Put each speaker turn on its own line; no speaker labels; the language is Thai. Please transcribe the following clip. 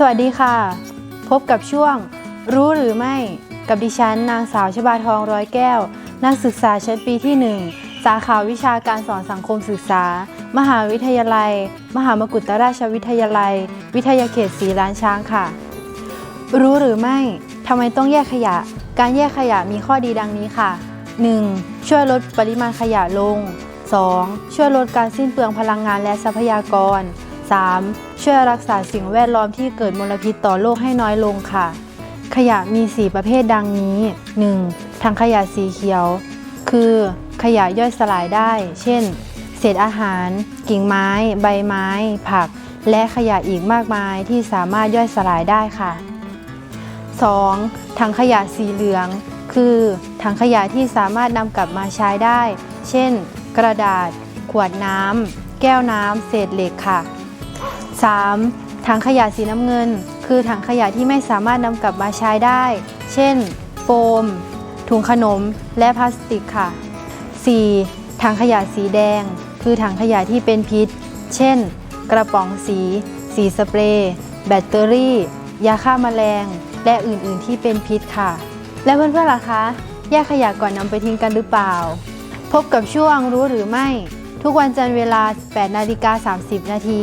สวัสดีค่ะ พบกับช่วง รู้หรือไม่กับดิฉัน นางสาวชบาทองร้อยแก้ว นักศึกษาชั้นปีที่ 1 สาขาวิชาการสอนสังคมศึกษา มหาวิทยาลัย มหามกุฏราชวิทยาลัย วิทยาเขตศรีล้านช้างค่ะ รู้หรือไม่ทำไมต้องแยกขยะ การแยกขยะมีข้อดีดังนี้ค่ะ 1. ช่วยลดปริมาณขยะลง 2. ช่วยลดการสิ้นเปลืองพลังงานและทรัพยากร 3. ช่วยรักษาสิ่งแวดล้อมที่เกิดมลพิษต่อโลกให้น้อยลงค่ะ ขยะมี 4 ประเภทดังนี้ 1. ถังขยะสีเขียว คือขยะย่อยสลายได้ เช่น เศษอาหาร กิ่งไม้ ใบไม้ ผัก และขยะอีกมากมายที่สามารถย่อยสลายได้ค่ะ 2. ถังขยะสีเหลือง คือถังขยะที่สามารถนำกลับมาใช้ได้ เช่น กระดาษ ขวดน้ำ แก้วน้ำ เศษเหล็กค่ะ 3. ถังขยะสีน้ำเงิน คือถังขยะที่ไม่สามารถนำกลับมาใช้ได้ เช่น โฟม ถุงขนม และพลาสติกค่ะ 4. ถังขยะสีแดง คือถังขยะที่เป็นพิษ เช่น กระป๋องสี สีสเปรย์ แบตเตอรี่ ยาฆ่าแมลง และอื่นๆ ที่เป็นพิษค่ะ และเพื่อนๆล่ะคะ แยกขยะก่อนนำไปทิ้งกันหรือเปล่า พบกับช่วงรู้หรือไม่ ทุกวันจันทร์เวลา 8 นาฬิกา 30 นาที